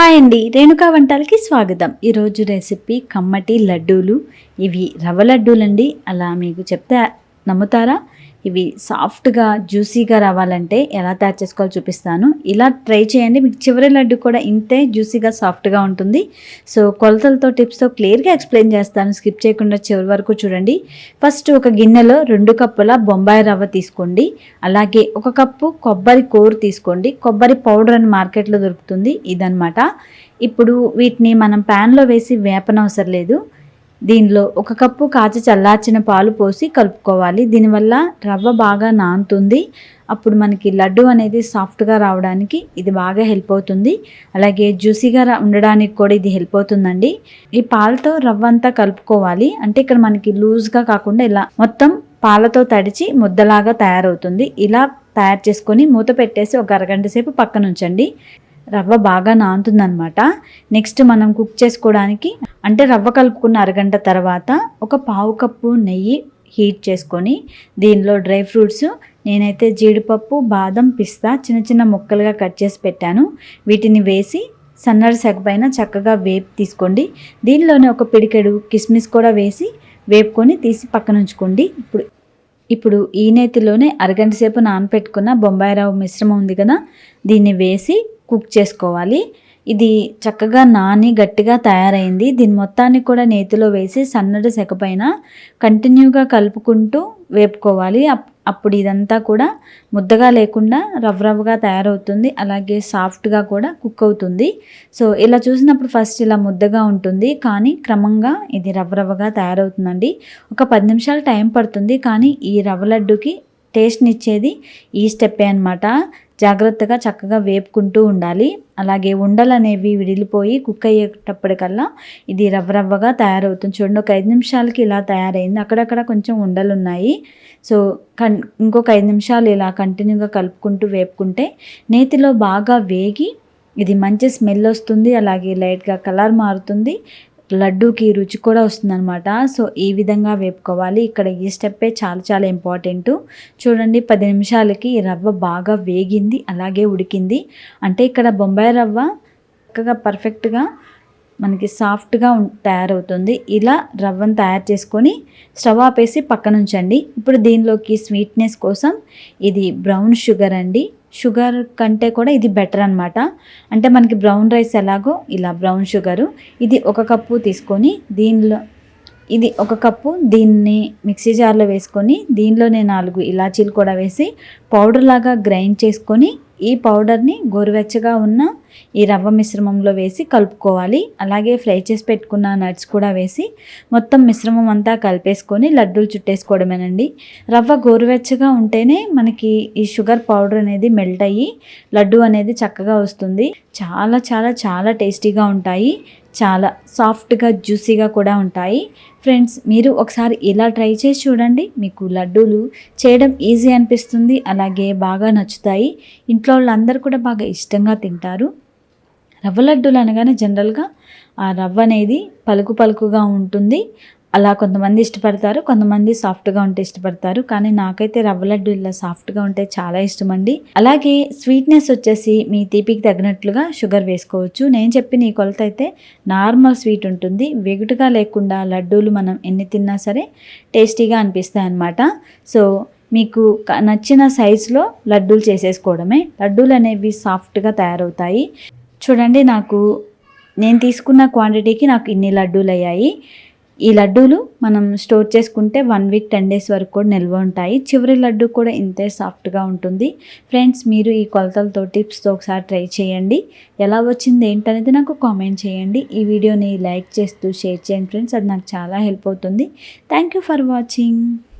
Hi అండి రేణుకా వంటలకి స్వాగతం. ఈరోజు రెసిపీ కమ్మటి లడ్డూలు. ఇవి రవ్వ లడ్డూలండి. అలా మీకు చెప్తే నమ్ముతారా? ఇవి సాఫ్ట్గా జ్యూసీగా రావాలంటే ఎలా తయారు చేసుకోవాలో చూపిస్తాను. ఇలా ట్రై చేయండి. మీకు చివరి లడ్డు కూడా ఇంతే జ్యూసీగా సాఫ్ట్గా ఉంటుంది. సో కొలతలతో టిప్స్తో క్లియర్గా ఎక్స్ప్లెయిన్ చేస్తాను. స్కిప్ చేయకుండా చివరి వరకు చూడండి. ఫస్ట్ ఒక గిన్నెలో రెండు కప్పుల బొంబాయి రవ్వ తీసుకోండి. అలాగే ఒక కప్పు కొబ్బరి కోరు తీసుకోండి. కొబ్బరి పౌడర్ అని మార్కెట్లో దొరుకుతుంది. ఇదనమాట ఇప్పుడు వీటిని మనం ప్యాన్లో వేసి వేపనవసరం లేదు. దీనిలో ఒక కప్పు కాచి చల్లార్చిన పాలు పోసి కలుపుకోవాలి. దీనివల్ల రవ్వ బాగా నానుతుంది. అప్పుడు మనకి లడ్డు అనేది సాఫ్ట్గా రావడానికి ఇది బాగా హెల్ప్ అవుతుంది. అలాగే జ్యూసీగా ఉండడానికి కూడా ఇది హెల్ప్ అవుతుందండి. ఈ పాలతో రవ్వ అంతా కలుపుకోవాలి. అంటే ఇక్కడ మనకి లూజ్గా కాకుండా ఇలా మొత్తం పాలతో తడిచి ముద్దలాగా తయారవుతుంది. ఇలా తయారు చేసుకొని మూత పెట్టేసి ఒక అరగంట సేపు పక్కన ఉంచండి రవ్వ బాగా నానుతుందనమాట నెక్స్ట్ మనం కుక్ చేసుకోవడానికి అంటే రవ్వ కలుపుకున్న అరగంట తర్వాత ఒక పావు కప్పు నెయ్యి హీట్ చేసుకొని దీనిలో డ్రై ఫ్రూట్స్ నేనైతే జీడిపప్పు బాదం పిస్తా చిన్న చిన్న ముక్కలుగా కట్ చేసి పెట్టాను. వీటిని వేసి సన్నడి సెగ పైన చక్కగా వేపు తీసుకోండి. దీనిలోనే ఒక పిడికెడు కిస్మిస్ కూడా వేసి వేపుకొని తీసి పక్కన ఉంచుకోండి. ఇప్పుడు ఇప్పుడు ఈ నేతిలోనే అరగంట సేపు నానపెట్టుకున్న బొంబాయి రవ్వ మిశ్రమం ఉంది కదా దీన్ని వేసి కుక్ చేసుకోవాలి. ఇది చక్కగా నాని గట్టిగా తయారైంది. దీని మొత్తాన్ని కూడా నేతిలో వేసి సన్నటి సెక పైన కంటిన్యూగా కలుపుకుంటూ వేపుకోవాలి. అప్పుడు ఇదంతా కూడా ముద్దగా లేకుండా రవ్వ తయారవుతుంది. అలాగే సాఫ్ట్గా కూడా కుక్ అవుతుంది. సో ఇలా చూసినప్పుడు ఫస్ట్ ఇలా ముద్దగా ఉంటుంది. కానీ క్రమంగా ఇది రవ్వ తయారవుతుందండి. ఒక పది నిమిషాలు టైం పడుతుంది. కానీ ఈ రవ్వ లడ్డుకి టేస్ట్నిచ్చేది ఈ స్టెప్పే అనమాట జాగ్రత్తగా చక్కగా వేపుకుంటూ ఉండాలి. అలాగే ఉండలు అనేవి విడిలిపోయి కుక్ అయ్యేటప్పటికల్లా ఇది రవ్వ రవ్వగా తయారవుతుంది. చూడండి ఒక ఐదు నిమిషాలకి ఇలా తయారైంది. అక్కడక్కడ కొంచెం ఉండలు ఉన్నాయి సో కన్ ఇంకొక ఐదు నిమిషాలు ఇలా కంటిన్యూగా కలుపుకుంటూ వేపుకుంటే నేతిలో బాగా వేగి ఇది మంచి స్మెల్ వస్తుంది. అలాగే లైట్గా కలర్ మారుతుంది. లడ్డూకి రుచి కూడా వస్తుందన్నమాట. సో ఈ విధంగా వేపుకోవాలి. ఇక్కడ ఈ స్టెప్పే చాలా చాలా ఇంపార్టెంట్. చూడండి పది నిమిషాలకి రవ్వ బాగా వేగింది అలాగే ఉడికింది. అంటే ఇక్కడ బొంబాయి రవ్వ చక్కగా పర్ఫెక్ట్గా మనకి సాఫ్ట్గా తయారవుతుంది. ఇలా రవ్వను తయారు చేసుకొని స్టవ్ ఆపేసి పక్కన ఉంచండి ఇప్పుడు దీనిలోకి స్వీట్నెస్ కోసం ఇది బ్రౌన్ షుగర్ అండి. షుగర్ కంటే కూడా ఇది బెటర్ అనమాట అంటే మనకి బ్రౌన్ రైస్ ఎలాగో ఇలా బ్రౌన్ షుగరు ఇది ఒక కప్పు తీసుకొని దీనిలో ఇది ఒక కప్పు దీన్ని మిక్సీ జార్లో వేసుకొని దీనిలోనే నాలుగు ఇలాచీలు కూడా వేసి పౌడర్ లాగా గ్రైండ్ చేసుకొని ఈ పౌడర్ని గోరువెచ్చగా ఉన్న ఈ రవ్వ మిశ్రమంలో వేసి కలుపుకోవాలి. అలాగే ఫ్రై చేసి పెట్టుకున్న నట్స్ కూడా వేసి మొత్తం మిశ్రమం అంతా కలిపేసుకొని లడ్డూలు చుట్టేసుకోవడమేనండి. రవ్వ గోరువెచ్చగా ఉంటేనే మనకి ఈ షుగర్ పౌడర్ అనేది మెల్ట్ అయ్యి లడ్డు అనేది చక్కగా వస్తుంది. చాలా చాలా చాలా టేస్టీగా ఉంటాయి. చాలా సాఫ్ట్గా జ్యూసీగా కూడా ఉంటాయి. ఫ్రెండ్స్ మీరు ఒకసారి ఇలా ట్రై చేసి చూడండి. మీకు లడ్డూలు చేయడం ఈజీ అనిపిస్తుంది. అలాగే బాగా నచ్చుతాయి. ఇంట్లో వాళ్ళందరూ కూడా బాగా ఇష్టంగా తింటారు. రవ్వ లడ్డూలు అనగానే జనరల్గా ఆ రవ్వ అనేది పలుకు పలుకుగా ఉంటుంది. అలా కొంతమంది ఇష్టపడతారు కొంతమంది సాఫ్ట్గా ఉంటే ఇష్టపడతారు. కానీ నాకైతే రవ్వ లడ్డు ఇలా సాఫ్ట్గా ఉంటే చాలా ఇష్టం అండి అలాగే స్వీట్నెస్ వచ్చేసి మీ తీపికి తగినట్లుగా షుగర్ వేసుకోవచ్చు. నేను చెప్పిన ఈ కొలత అయితే నార్మల్ స్వీట్ ఉంటుంది. వెగుటుగా లేకుండా లడ్డూలు మనం ఎన్ని తిన్నా సరే టేస్టీగా అనిపిస్తాయి అన్నమాట. సో మీకు నచ్చిన సైజులో లడ్డూలు చేసేసుకోవడమే. లడ్డూలు అనేవి సాఫ్ట్గా తయారవుతాయి. చూడండి నాకు నేను తీసుకున్న క్వాంటిటీకి నాకు ఇన్ని లడ్డూలు అయ్యాయి. ఈ లడ్డూలు మనం స్టోర్ చేసుకుంటే వన్ వీక్ టెన్ డేస్ వరకు కూడా నిల్వ ఉంటాయి. చివరి లడ్డు కూడా ఇంతే సాఫ్ట్గా ఉంటుంది. ఫ్రెండ్స్ మీరు ఈ కొలతలతో టిప్స్తో ఒకసారి ట్రై చేయండి. ఎలా వచ్చింది ఏంటనేది నాకు కామెంట్ చేయండి. ఈ వీడియోని లైక్ చేస్తూ షేర్ చేయండి ఫ్రెండ్స్ అది నాకు చాలా హెల్ప్ అవుతుంది. Thank you for watching